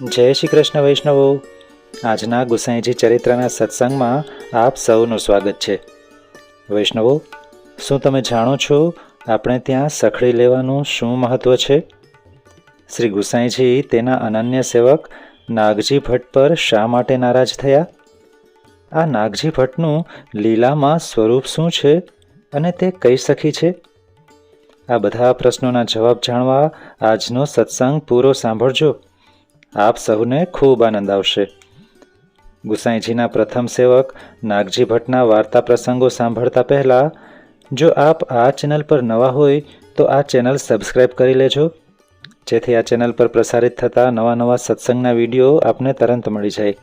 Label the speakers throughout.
Speaker 1: જય શ્રી કૃષ્ણ વૈષ્ણવો. આજના ગુસાઈજી ચરિત્રના સત્સંગમાં આપ સૌનું સ્વાગત છે. વૈષ્ણવો, શું તમે જાણો છો આપણે ત્યાં સખડી લેવાનું શું મહત્વ છે? શ્રી ગુસાઈજી તેના અનન્ય સેવક નાગજી ભટ્ટ પર શા માટે નારાજ થયા? આ નાગજી ભટ્ટનું લીલામાં સ્વરૂપ શું છે અને તે કઈ સખી છે? આ બધા પ્રશ્નોના જવાબ જાણવા આજનો સત્સંગ પૂરો સાંભળજો. આપ સહુને ખૂબ આનંદ આવશે. ગુસાઈજીના પ્રથમ સેવક નાગજી ભટ્ટના વાર્તા પ્રસંગો સાંભળતા પહેલાં, જો આપ આ ચેનલ પર નવા હોય, તો આ ચેનલ સબસ્ક્રાઈબ કરી લેજો. જેથી આ ચેનલ પર પ્રસારિત થતા નવા નવા સત્સંગના વીડિયો આપને તરત મળી જાય.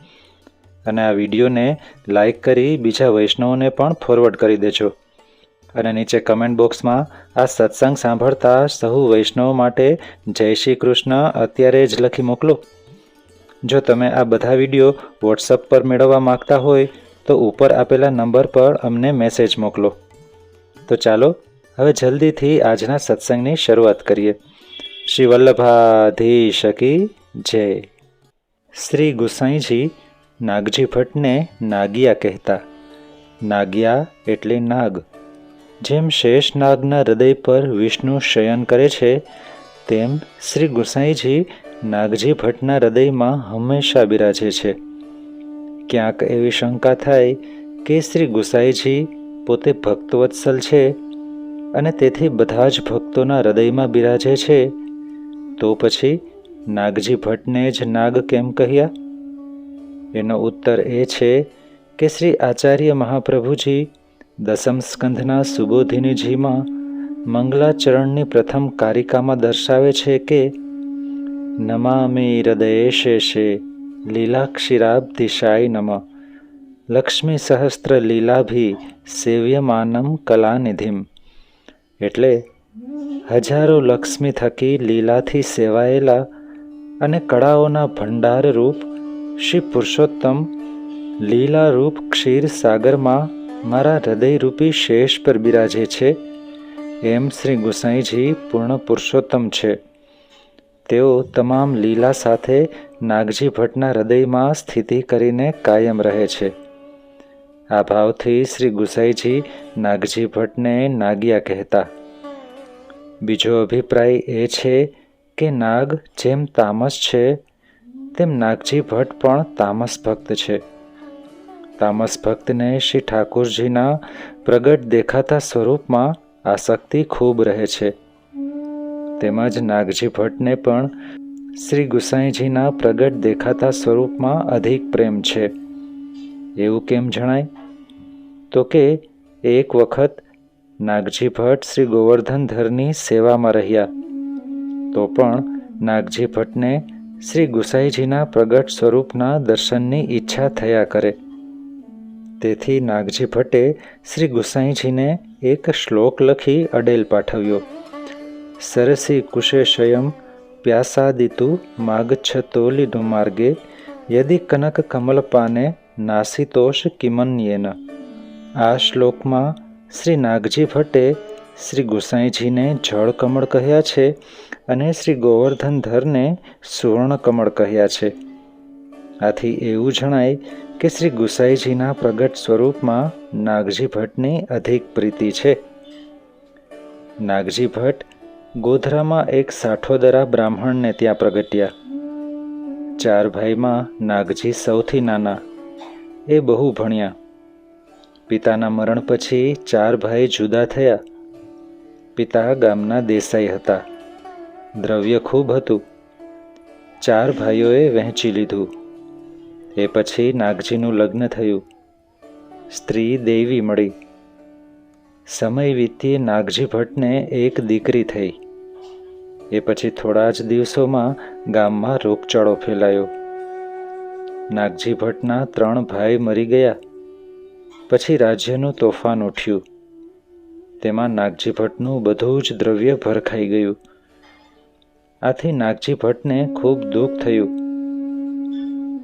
Speaker 1: અને આ વિડીયોને લાઇક કરી બીજા વૈષ્ણવોને પણ ફોરવર્ડ કરી દેજો. અને નીચે કમેન્ટ બોક્સમાં આ સત્સંગ સાંભળતા સહુ વૈષ્ણવ માટે જય શ્રી કૃષ્ણ અત્યારે જ લખી મોકલો. જો તમે આ બધા વીડિયો વોટ્સઅપ પર મેળવવા માંગતા હોય, તો ઉપર આપેલા નંબર પર અમને મેસેજ મોકલો. તો ચાલો, હવે જલ્દીથી આજના સત્સંગની શરૂઆત કરીએ. શ્રી વલ્લભાધીશ કી જય. શ્રી ગુસાઈજી નાગજી ભટ્ટને નાગિયા કહેતા. નાગિયા એટલે નાગ. જેમ શેષ નાગના હૃદય પર વિષ્ણુ શયન કરે છે, તેમ શ્રી ગુસાઈજી નાગજી ભટ્ટના હૃદયમાં હંમેશા બિરાજે છે. ક્યાંક એવી શંકા થાય કે શ્રી ગુસાઈજી પોતે ભક્તવત્સલ છે અને તેથી બધા જ ભક્તોના હૃદયમાં બિરાજે છે, તો પછી નાગજી ભટ્ટને જ નાગ કેમ કહ્યા? એનો ઉત્તર એ છે કે શ્રી આચાર્ય મહાપ્રભુજી દસમ સ્કંધના સુબોધિનીજીમાં મંગલાચરણની પ્રથમ કારિકામાં દર્શાવે છે કે નમામિ હૃદયે શેષે લીલાક્ષિરાબ્ધિશાય નમ લક્ષ્મી સહસ્ત્ર લીલાભી સેવ્યમાનમ કલાનિધિમ એટલે હજારો લક્ષ્મી થકી લીલાથી સેવાયેલા અને કળાઓના ભંડાર રૂપ શ્રી પુરુષોત્તમ લીલારૂપ ક્ષીર સાગરમાં મારા હૃદયરૂપી શેષ પર બિરાજે છે. એમ શ્રી ગુસાઈજી પૂર્ણ પુરુષોત્તમ છે. તેઓ તમામ લીલા સાથે નાગજી ભટ્ટના હૃદયમાં સ્થિતિ કરીને કાયમ રહે છે. આ ભાવથી શ્રી ગુસાઈજી નાગજી ભટ્ટને નાગિયા કહેતા. બીજો અભિપ્રાય એ છે કે નાગ જેમ તામસ છે, તેમ નાગજી ભટ્ટ પણ તામસ ભક્ત છે. તામસ ભક્તને શ્રી ઠાકોરજીના પ્રગટ દેખાતા સ્વરૂપમાં આસક્તિ ખૂબ રહે છે. તેમજ નાગજી ભટ્ટને પણ શ્રી ગુસાઈજીના પ્રગટ દેખાતા સ્વરૂપમાં અધિક પ્રેમ છે. એવું કેમ જણાય? તો કે એક વખત નાગજી ભટ્ટ શ્રી ગોવર્ધનધરની સેવામાં રહ્યા. તો પણ નાગજી ભટ્ટને શ્રી ગુસાઈજીના પ્રગટ સ્વરૂપના દર્શનની ઈચ્છા થયા કરે. તેથી નાગજી ભટ્ટે શ્રી ગુસાઈજીને એક શ્લોક લખી અડેલ પાઠવ્યો. સરસી કુશેશયમ પ્યાસાદિતુ માગચ્છતોલિનું માર્ગે યદિ કનક કમલપાને નાસિતોષ કિમન્યેન આ શ્લોકમાં શ્રી નાગજી ભટ્ટે શ્રી ગુસાઈજીને જળ કમળ કહ્યા છે અને શ્રી ગોવર્ધનધરને સુવર્ણ કમળ કહ્યા છે આથી એવું જણાય કે શ્રી ગુસાઈજીના પ્રગટ સ્વરૂપમાં નાગજી ભટ્ટની અધિક પ્રીતિ છે। નાગજી ભટ્ટ ગોધરામાં એક સાઠોદરા બ્રાહ્મણને ત્યાં પ્રગટ્યા. ચાર ભાઈમાં નાગજી સૌથી નાના, એ બહુ ભણ્યા. પિતાના મરણ પછી ચાર ભાઈ જુદા થયા. પિતા ગામના દેસાઈ હતા. દ્રવ્ય ખૂબ હતું. ચાર ભાઈઓએ વહેંચી લીધું. એ પછી નાગજીનું લગ્ન થયું. સ્ત્રી દેવી મળી. સમય વીતી નાગજી ભટ્ટને એક દીકરી થઈ. એ પછી થોડા જ દિવસોમાં ગામમાં રોગચાળો ફેલાયો. નાગજી ભટ્ટના ત્રણ ભાઈ મરી ગયા. પછી રાજ્યનું તોફાન ઉઠ્યું. તેમાં નાગજી ભટ્ટનું બધું જ દ્રવ્ય ભરખાઈ ગયું. આથી નાગજી ભટ્ટને ખૂબ દુઃખ થયું.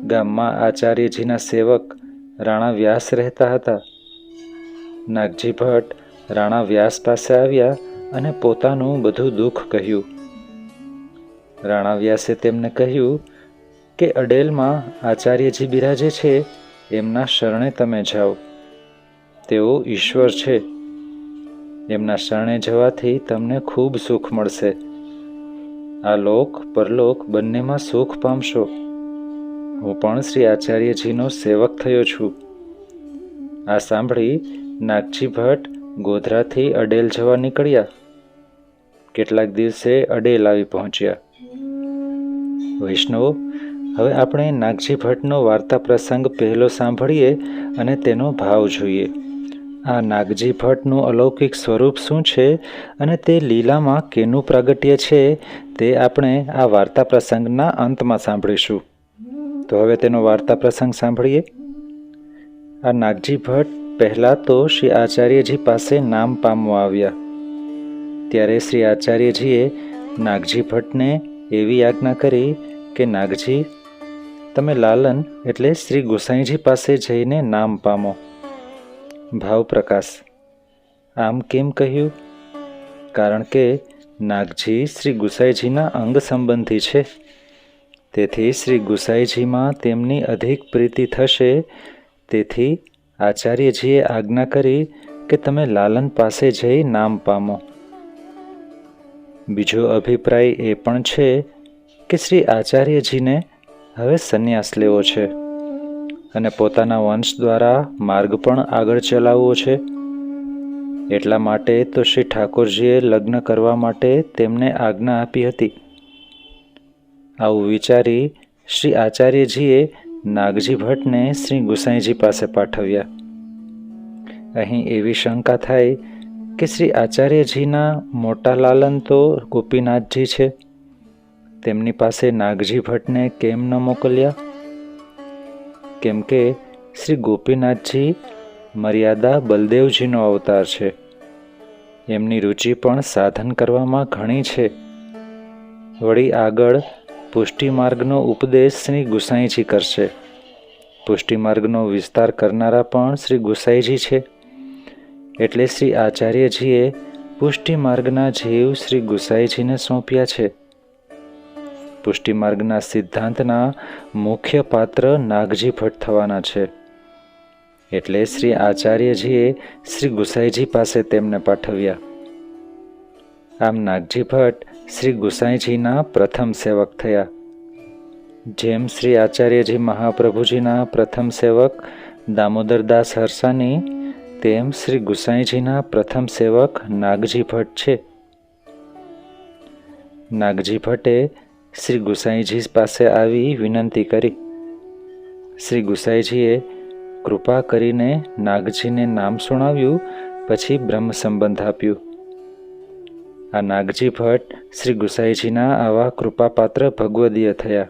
Speaker 1: ગામમાં આચાર્યજીના સેવક રાણા વ્યાસ રહેતા હતા. નાગજી ભટ્ટ રાણા વ્યાસ પાસે આવ્યા અને પોતાનું બધું દુઃખ કહ્યું. રાણા વ્યાસે તેમને કહ્યું કે અડેલમાં આચાર્યજી બિરાજે છે, એમના શરણે તમે જાઓ. તેઓ ઈશ્વર છે. એમના શરણે જવાથી તમને ખૂબ સુખ મળશે. આ લોક, પરલોક બંનેમાં સુખ પામશો. હું પણ શ્રી આચાર્યજીનો સેવક થયો છું. આ સાંભળી નાગજી ભટ્ટ ગોધરાથી અડેલ જવા નીકળ્યા. કેટલાક દિવસે અડેલ આવી પહોંચ્યા. વૈષ્ણવો, હવે આપણે નાગજી ભટ્ટનો વાર્તા પ્રસંગ પહેલો સાંભળીએ અને તેનો ભાવ જોઈએ. આ નાગજી ભટ્ટનું અલૌકિક સ્વરૂપ શું છે અને તે લીલામાં કેનું પ્રાગટ્ય છે તે આપણે આ વાર્તા પ્રસંગના અંતમાં સાંભળીશું. તો હવે તેનો વાર્તા પ્રસંગ સાંભળીએ. આ નાગજી ભટ્ટ પહેલાં તો શ્રી આચાર્યજી પાસે નામ પામવા આવ્યા. ત્યારે શ્રી આચાર્યજીએ નાગજી ભટ્ટને એવી આજ્ઞા કરી કે, નાગજી, તમે લાલન એટલે શ્રી ગોસાઈજી પાસે જઈને નામ પામો. ભાવ પ્રકાશ, આમ કેમ કહ્યું? કારણ કે નાગજી શ્રી ગુસાઈજીના અંગ સંબંધી છે. તેથી શ્રી ગુસાઈજીમાં તેમની અધિક પ્રીતિ થશે, તેથી આચાર્યજીએ આજ્ઞા કરી કે તમે લાલન પાસે જઈ નામ પામો. બીજો અભિપ્રાય એ પણ છે કે શ્રી આચાર્યજીને હવે સંન્યાસ લેવો છે અને પોતાના વંશ દ્વારા માર્ગ પણ આગળ ચલાવવો છે. એટલા માટે તો શ્રી ઠાકોરજીએ લગ્ન કરવા માટે તેમને આજ્ઞા આપી હતી. આવું વિચારી શ્રી આચાર્યજીએ નાગજી ભટ્ટને શ્રી ગુસાઈજી પાસે પાઠવ્યા. અહીં એવી શંકા થાય કે શ્રી આચાર્યજીના મોટા લાલન તો ગોપીનાથજી છે. તેમની પાસે નાગજી ભટ્ટને કેમ ન મોકલ્યા? કેમ કે શ્રી ગોપીનાથજી મર્યાદા બલદેવજીનો અવતાર છે. એમની રુચિ પણ સાધન કરવામાં ઘણી છે. વળી આગળ પુષ્ટિ માર્ગનો ઉપદેશ શ્રી ગુસાઈજી કરશે. પુષ્ટિમાર્ગનો વિસ્તાર કરનારા પણ શ્રી ગુસાઈજી છે. એટલે શ્રી આચાર્યજીએ પુષ્ટિ માર્ગના જીવ શ્રી ગુસાઈજીને સોંપ્યા છે. પુષ્ટિમાર્ગના સિદ્ધાંતના મુખ્ય પાત્ર નાગજી ભટ્ટ થવાના છે. એટલે શ્રી આચાર્યજીએ શ્રી ગુસાઈજી પાસે તેમને પાઠવ્યા. આમ નાગજી ભટ્ટ શ્રી ગુસાઈજીના પ્રથમ સેવક થયા. જેમ શ્રી આચાર્યજી મહાપ્રભુજીના પ્રથમ સેવક દામોદરદાસ હરસાની, તેમ શ્રી ગુસાઈજીના પ્રથમ સેવક નાગજી ભટ્ટ છે. નાગજી ભટ્ટે શ્રી ગુસાઈજી પાસે આવી વિનંતી કરી. શ્રી ગુસાઈજીએ કૃપા કરીને નાગજીને નામ સુણાવ્યું, પછી બ્રહ્મ સંબંધ આપ્યું. આ નાગજી ભટ્ટ શ્રી ગુસાઈજીના આવા કૃપાપાત્ર ભગવદીય થયા.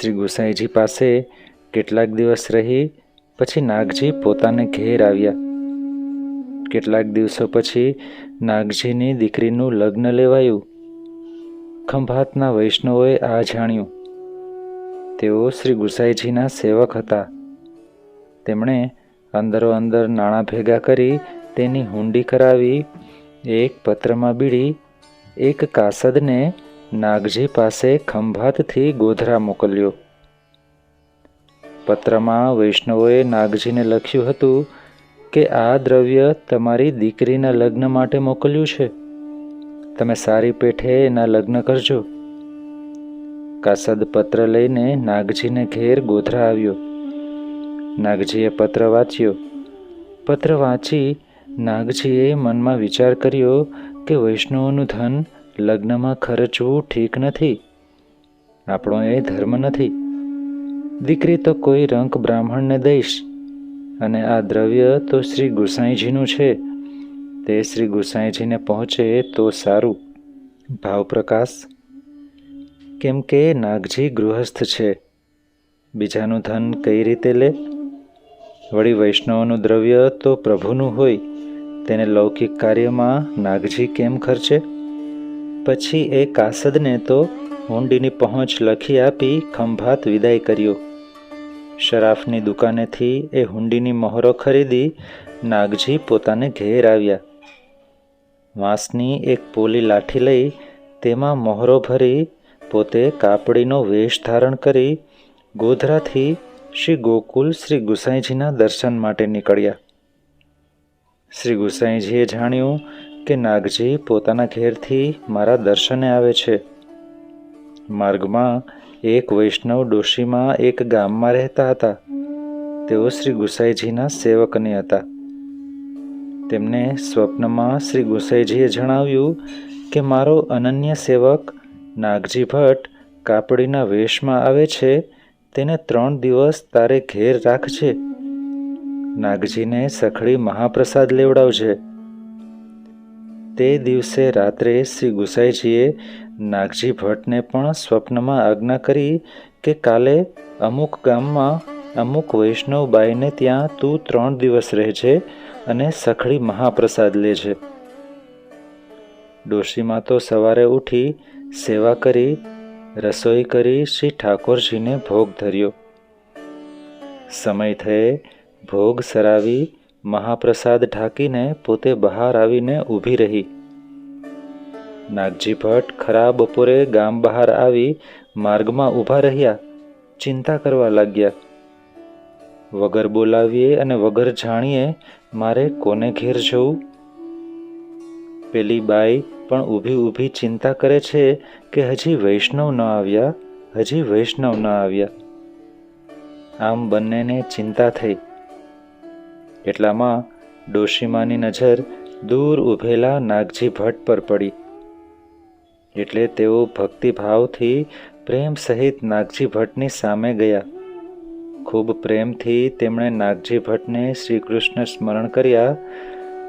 Speaker 1: શ્રી ગુસાઈજી પાસે કેટલાક દિવસ રહી, પછી નાગજી પોતાને ઘેર આવ્યા. કેટલાક દિવસો પછી નાગજીની દીકરીનું લગ્ન લેવાયું. ખંભાતના વૈષ્ણવોએ આ જાણ્યું. તેઓ શ્રી ગુસાઈજીના સેવક હતા. તેમણે અંદરો અંદર નાણાં ભેગા કરી તેની હુંડી કરાવી એક પત્રમાં બીડી, એક કાસદને નાગજી પાસે ખંભાતથી ગોધરા મોકલ્યો. પત્રમાં વૈષ્ણવોએ નાગજીને લખ્યું હતું કે આ દ્રવ્ય તમારી દીકરીના લગ્ન માટે મોકલ્યું છે. તમે સારી પેઠે એના લગ્ન કરજો. કાસદ પત્ર લઈને નાગજીને ઘેર ગોધરા આવ્યો. નાગજીએ પત્ર વાંચ્યો. પત્ર વાંચી નાગજીએ મનમાં વિચાર કર્યો કે વૈષ્ણવોનું ધન લગ્નમાં ખર્ચવું ઠીક નથી. આપણો એ ધર્મ નથી. દીકરી તો કોઈ રંક બ્રાહ્મણને દઈશ. અને આ દ્રવ્ય તો શ્રી ગુસાઈજીનું છે. તે શ્રી ગુસાઈજીને પહોંચે તો સારું. ભાવપ્રકાશ કેમ કે નાગજી ગૃહસ્થ છે. બીજાનું ધન કઈ રીતે લે? વળી વૈષ્ણવનું દ્રવ્ય તો પ્રભુનું હોય, તેને લૌકિક કાર્યમાં નાગજી કેમ ખર્ચે? પછી એ કાસદને તો હુંડીની પહોંચ લખી આપી ખંભાત વિદાય કર્યો. શરાફની દુકાનેથી એ હુંડીની મહોરો ખરીદી નાગજી પોતાને ઘેર આવ્યા. વાંસની એક પોલી લાઠી લઈ તેમાં મહોરો ભરી પોતે કાપડીનો વેશ ધારણ કરી ગોધરાથી શ્રી ગોકુલ શ્રી ગુસાઈજીના દર્શન માટે નીકળ્યા. શ્રી ગુસાઈજીએ જાણ્યું કે નાગજી પોતાના ઘેરથી મારા દર્શને આવે છે. માર્ગમાં એક વૈષ્ણવ ડોશીમાં એક ગામમાં રહેતા હતા. તેઓ શ્રી ગુસાઈજીના સેવકની હતા. તેમને સ્વપ્નમાં શ્રી ગુસાઈજીએ જણાવ્યું કે મારો અનન્ય સેવક નાગજી ભટ્ટ કાપડીના વેશમાં આવે છે તેને ત્રણ દિવસ તારે ઘેર રાખજે. નાગજીને સખડી મહાપ્રસાદ લેવડાવજે. તે દિવસે રાત્રે શ્રી ગુસાઈજીએ નાગજી ભટ્ટને પણ સ્વપ્નમાં આજ્ઞા કરી કે કાલે અમુક ગામમાં અમુક વૈષ્ણવ બાઈને ત્યાં તું ત્રણ દિવસ રહેજે અને સખડી મહાપ્રસાદ લેજે. ડોશીમાં તો સવારે ઉઠી સેવા કરી રસોઈ કરી શ્રી ઠાકોરજીને ભોગ ધર્યો. સમય થયે ભોગ સરાવી મહાપ્રસાદ ઢાંકીને પોતે બહાર આવીને ઊભી રહી. નાગજી ભટ્ટ ખરા બપોરે ગામ બહાર આવી માર્ગમાં ઊભા રહ્યા, ચિંતા કરવા લાગ્યા. વગર બોલાવીએ અને વગર જાણીએ મારે કોને ઘેર જવું? પેલી બાઈ પણ ઊભી ઊભી ચિંતા કરે છે કે હજી વૈષ્ણવ ન આવ્યા, હજી વૈષ્ણવ ન આવ્યા. આમ બંનેને ચિંતા થઈ. એટલામાં ડોશીમાની નજર દૂર ઊભેલા નાગજી ભટ્ટ પર પડી. એટલે તેઓ ભક્તિભાવથી પ્રેમ સહિત નાગજી ભટ્ટની સામે ગયા. ખૂબ પ્રેમથી તેમણે નાગજી ભટ્ટને શ્રી કૃષ્ણ સ્મરણ કર્યા.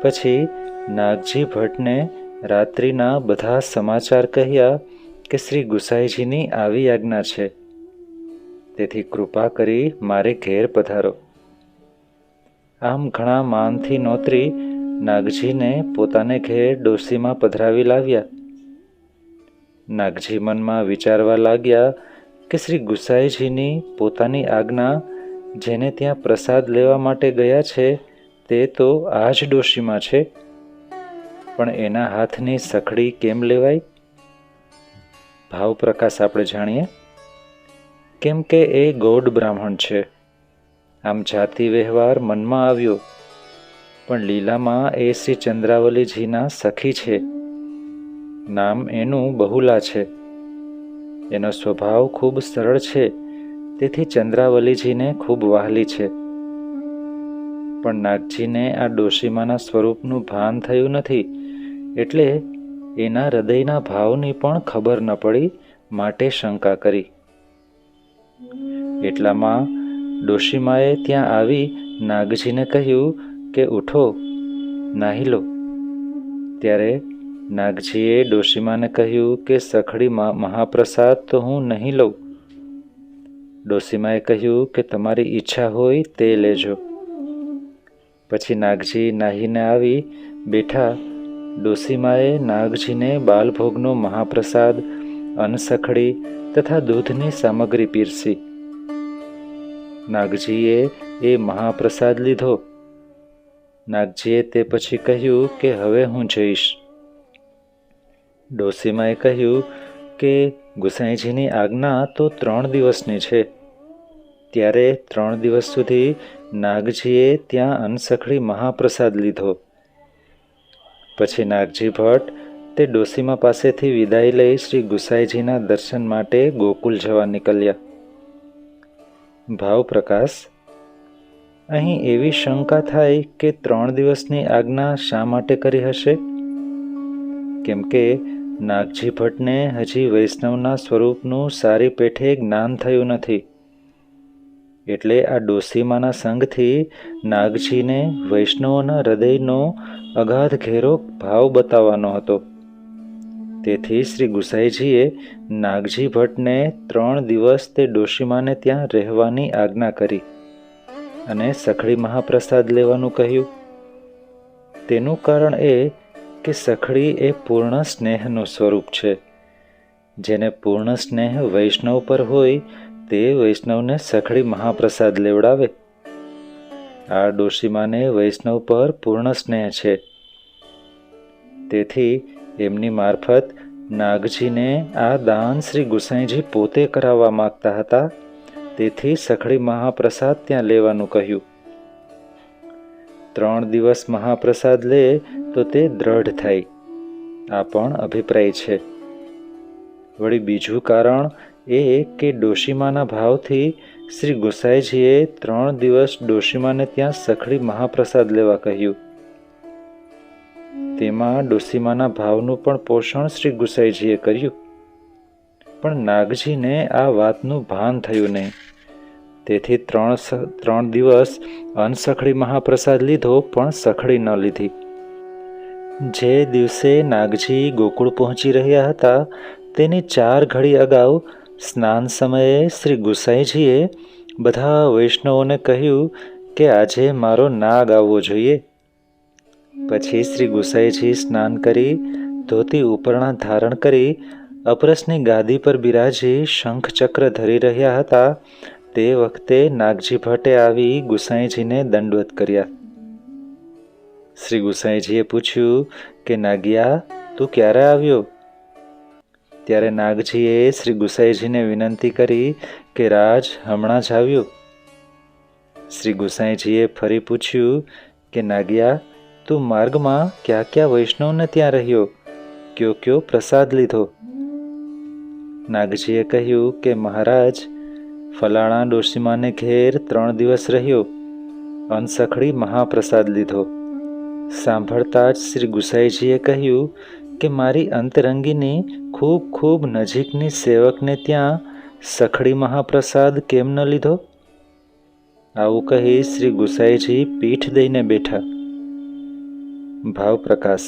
Speaker 1: પછી નાગજી ભટ્ટને રાત્રિના બધા સમાચાર કહ્યા કે શ્રી ગુસાઈજીની આવી આજ્ઞા છે. તેથી કૃપા કરી મારે ઘેર પધારો. આમ ઘણા માનથી નોતરી નાગજીને પોતાને ઘેર ડોસીમાં પધરાવી લાવ્યા. નાગજી મનમાં વિચારવા લાગ્યા કે શ્રી ગુસાઈજીની પોતાની આજ્ઞા જેને ત્યાં પ્રસાદ લેવા માટે ગયા છે તે તો આ જ ડોશીમાં છે. પણ એના હાથની સખડી કેમ લેવાય? ભાવ પ્રકાશ આપણે જાણીએ. કેમ કે એ ગૌડ બ્રાહ્મણ છે. આમ જાતિ વ્યવહાર મનમાં આવ્યો. પણ લીલામાં એ શ્રી ચંદ્રાવલીજીના સખી છે. નામ એનું બહુલા છે. એનો સ્વભાવ ખૂબ સરળ છે. તેથી ચંદ્રાવલીજીને ખૂબ વહાલી છે. પણ નાગજીને આ ડોશીમાના સ્વરૂપનું ભાન થયું નથી. એટલે એના હૃદયના ભાવની પણ ખબર ન પડી, માટે શંકા કરી. એટલામાં ડોશીમાએ ત્યાં આવી નાગજીને કહ્યું કે, ઉઠો, નાહી લો. ત્યારે નાગજીએ ડોશીમાને કહ્યું કે, સખડી મહાપ્રસાદ તો હું નહીં લઉં. ડોશીમાએ કહ્યું કે, તમારી ઈચ્છા હોય તે લેજો. પછી નાગજી નાહીને આવી બેઠા ડોસીમાએ નાગજીને બાલભોગનો મહાપ્રસાદ, અન્નસખડી તથા દૂધની સામગ્રી પીરસી. નાગજીએ એ મહાપ્રસાદ લીધો. નાગજીએ તે પછી કહ્યું કે હવે હું જઈશ. ડોસીમાએ કહ્યું કે ગુસાઈજીની આજ્ઞા તો ત્રણ દિવસની છે. ત્યારે ત્રણ દિવસ સુધી નાગજીએ ત્યાં અનસખડી મહાપ્રસાદ લીધો. પછી નાગજી ભટ્ટ તે ડોસીમા પાસેથી વિદાય લઈ શ્રી ગુસાઈજીના દર્શન માટે ગોકુલ જવા નીકળ્યા. ભાવ પ્રકાશ, અહીં એવી શંકા થાય કે ત્રણ દિવસની આજ્ઞા શા માટે કરી હશે? કેમ કે નાગજી ભટ્ટને હજી વૈષ્ણવના સ્વરૂપનું સારી પેઠે જ્ઞાન થયું નથી. એટલે આ ડોસીમાના સંગથી નાગજીને વૈષ્ણવોના હૃદયનો અગાધ ઘેરો ભાવ બતાવવાનો હતો. તેથી શ્રી ગુસાઈજીએ નાગજી ભટ્ટને ત્રણ દિવસ તે ડોશીમાને ત્યાં રહેવાની આજ્ઞા કરી અને સખડી મહાપ્રસાદ લેવાનું કહ્યું. તેનું કારણ એ કે સખડી એ પૂર્ણ સ્નેહનું સ્વરૂપ છે. જેને પૂર્ણ સ્નેહ વૈષ્ણવ પર હોય તે વૈષ્ણવને સખડી મહાપ્રસાદ લેવડાવે. આ ડોશીમાને વૈષ્ણવ પર પૂર્ણ સ્નેહ છે. તેથી એમની મારફત નાગજીને આ દાન શ્રી ગુસાઈજી પોતે કરાવવા માંગતા હતા. તેથી સખડી મહાપ્રસાદ ત્યાં લેવાનું કહ્યું. ત્રણ દિવસ મહાપ્રસાદ લે તો તે દ્રઢ થાય. આ પણ અભિપ્રાય છે. વળી બીજું કારણ એ કે ડોશીમાના ભાવથી શ્રી ગુસાઈજીએ ત્રણ દિવસ ડોશીમાને ત્યાં સખડી મહાપ્રસાદ લેવા કહ્યું. તેમાં ડોસીમાના ભાવનું પણ પોષણ શ્રી ગુસાઈજીએ કર્યું. પણ નાગજીને આ વાતનું ભાન થયું નહીં. તેથી ત્રણ ત્રણ દિવસ અનસખડી મહાપ્રસાદ લીધો પણ સખડી ન લીધી. જે દિવસે નાગજી ગોકુળ પહોંચી રહ્યા હતા, તેની ચાર ઘડી અગાઉ સ્નાન સમયે શ્રી ગુસાઈજીએ બધા વૈષ્ણવોને કહ્યું કે આજે મારો નાગ આવવો જોઈએ. પછી શ્રી ગુસાઈજી સ્નાન કરી ધોતી ઉપરણા ધારણ કરી અપરસની ગાદી પર બિરાજી શંખ ચક્ર ધરી રહ્યા હતા. તે વખતે નાગજી ભટ્ટે આવી ગુસાઈજીને દંડવત કર્યા. શ્રી ગુસાઈજીએ પૂછ્યું કે, નાગિયા, તું ક્યારે આવ્યો? ત્યારે નાગજીએ શ્રી ગુસાઈજીને વિનંતી કરી કે, રાજ, હમણાં જ આવ્યો. શ્રી ગુસાઈજીએ ફરી પૂછ્યું કે, નાગિયા, તું માર્ગમાં ક્યાં ક્યાં વૈષ્ણવને ત્યાં રહ્યો? કયો કયો પ્રસાદ લીધો? નાગજીએ કહ્યું કે, મહારાજ, ફલાણા ડોશીમાને ઘેર ત્રણ દિવસ રહ્યો. અનસખડી મહાપ્રસાદ લીધો. સાંભળતા જ શ્રી ગુસાઈજીએ કહ્યું કે મારી અંતરંગીની ખૂબ ખૂબ નજીકની સેવકને ત્યાં સખડી મહાપ્રસાદ કેમ ન લીધો? આવું કહી શ્રી ગુસાઈજી પીઠ દઈને બેઠા. ભાવ પ્રકાશ,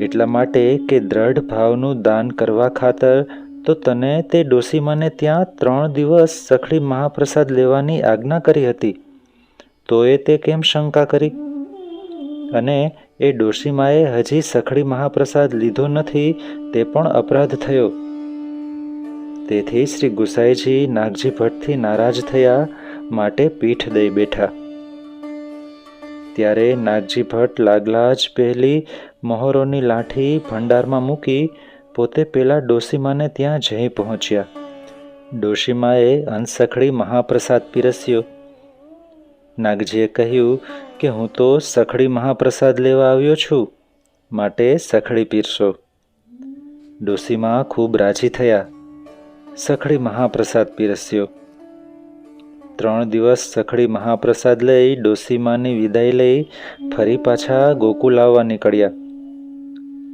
Speaker 1: એટલા માટે કે દ્રઢ ભાવનું દાન કરવા ખાતર તો તને તે ડોસીમાને ત્યાં ત્રણ દિવસ સખડી મહાપ્રસાદ લેવાની આજ્ઞા કરી હતી. તો એ તે કેમ શંકા કરી? અને એ ડોશીમાએ હજી સખડી મહાપ્રસાદ લીધો નથી, તે પણ અપરાધ થયો. તેથી શ્રી ગુસાઈજી નાગજી ભટ્ટથી નારાજ થયા, માટે પીઠ દઈ બેઠા. ત્યારે નાગજી ભટ્ટ લાગલા જ પહેલી મહોરોની લાઠી ભંડારમાં મૂકી, પોતે પેલા ડોશીમાને ત્યાં જઈ પહોંચ્યા. ડોશીમાએ અનસખડી મહાપ્રસાદ પીરસ્યો. નાગજીએ કહ્યું કે હું તો સખડી મહાપ્રસાદ લેવા આવ્યો છું, માટે સખડી પીરશો ડોસીમાં ખૂબ રાજી થયા. સખડી મહાપ્રસાદ પીરસ્યો. ત્રણ દિવસ સખડી મહાપ્રસાદ લઈ ડોસીમાની વિદાય લઈ ફરી પાછા ગોકુલ આવવા નીકળ્યા.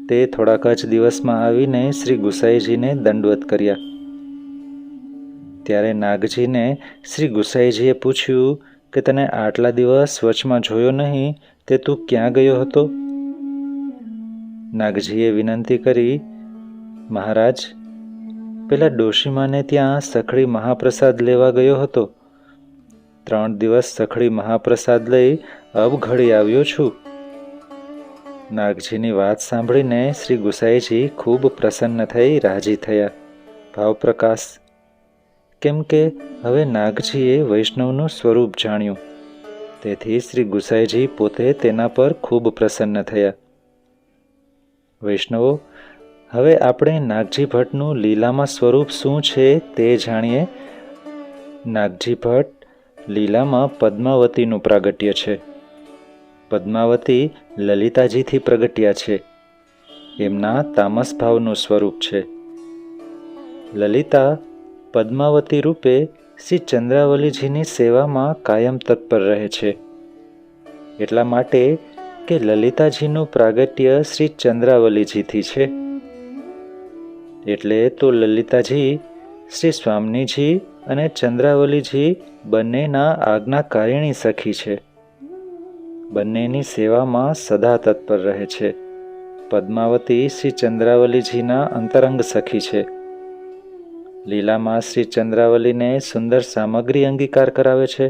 Speaker 1: તે થોડાક જ દિવસમાં આવીને શ્રી ગુસાઈજીને દંડવત કર્યા. ત્યારે નાગજીને શ્રી ગુસાઈજીએ પૂછ્યું કે તને આટલા દિવસ સ્વચ્છમાં જોયો નહીં તે તું ક્યાં ગયો હતો? નાગજીએ વિનંતી કરી, મહારાજ, પેલા ડોશીમાને ત્યાં સખડી મહાપ્રસાદ લેવા ગયો હતો. ત્રણ દિવસ સખડી મહાપ્રસાદ લઈ અવઘડી આવ્યો છું. નાગજીની વાત સાંભળીને શ્રી ગુસાઈજી ખૂબ પ્રસન્ન થઈ રાજી થયા. ભાવપ્રકાશ કેમ કે હવે નાગજીએ વૈષ્ણવનું સ્વરૂપ જાણ્યું. તેથી શ્રી ગુસાઈજી પોતે તેના પર ખૂબ પ્રસન્ન થયા. વૈષ્ણવો, હવે આપણે નાગજી ભટ્ટનું લીલામાં સ્વરૂપ શું છે તે જાણીએ? નાગજી ભટ્ટ લીલામાં પદ્માવતીનું પ્રાગટ્ય છે. પદ્માવતી લલિતાજીથી પ્રગટ્યા છે. એમના તામસ ભાવનું સ્વરૂપ છે. લલિતા પદ્માવતી રૂપે શ્રી ચંદ્રાવલીજીની સેવામાં કાયમ તત્પર રહે છે. એટલા માટે કે લલિતાજીનું પ્રાગટ્ય શ્રી ચંદ્રાવલીજીથી છે. એટલે તો લલિતાજી, શ્રી સ્વામીજી અને ચંદ્રાવલીજી બંનેના આજ્ઞાકારિણી સખી છે. બંનેની સેવામાં સદા તત્પર રહે છે. પદ્માવતી શ્રી ચંદ્રાવલીજીના અંતરંગ સખી છે. લીલામાં શ્રી ચંદ્રાવલીને સુંદર સામગ્રી અંગીકાર કરાવે છે.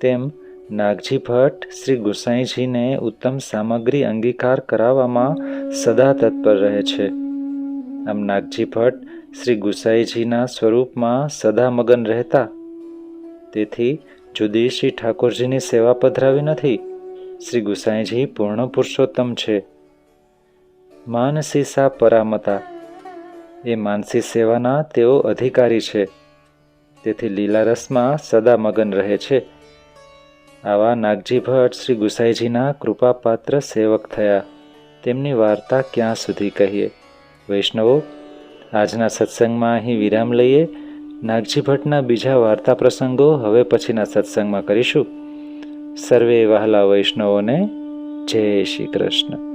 Speaker 1: તેમ નાગજી ભટ્ટ શ્રી ગુસાઈજીને ઉત્તમ સામગ્રી અંગીકાર કરાવવામાં સદા તત્પર રહે છે. આમ નાગજી ભટ્ટ શ્રી ગુસાઈજીના સ્વરૂપમાં સદા મગન રહેતા. તેથી જુદી શ્રી ઠાકોરજીની સેવા પધરાવી નથી. શ્રી ગુસાઈજી પૂર્ણ પુરુષોત્તમ છે. માનસી સા પરામતા એ માનસી સેવાના તેઓ અધિકારી છે. તેથી લીલારસમાં સદા મગન રહે છે. આવા નાગજી ભટ્ટ શ્રી ગુસાઈજીના કૃપાપાત્ર સેવક થયા. તેમની વાર્તા ક્યાં સુધી કહીએ? વૈષ્ણવો, આજના સત્સંગમાં અહીં વિરામ લઈએ. નાગજી ભટ્ટના બીજા વાર્તા પ્રસંગો હવે પછીના સત્સંગમાં કરીશું. સર્વે વહાલા વૈષ્ણવોને જય શ્રી કૃષ્ણ.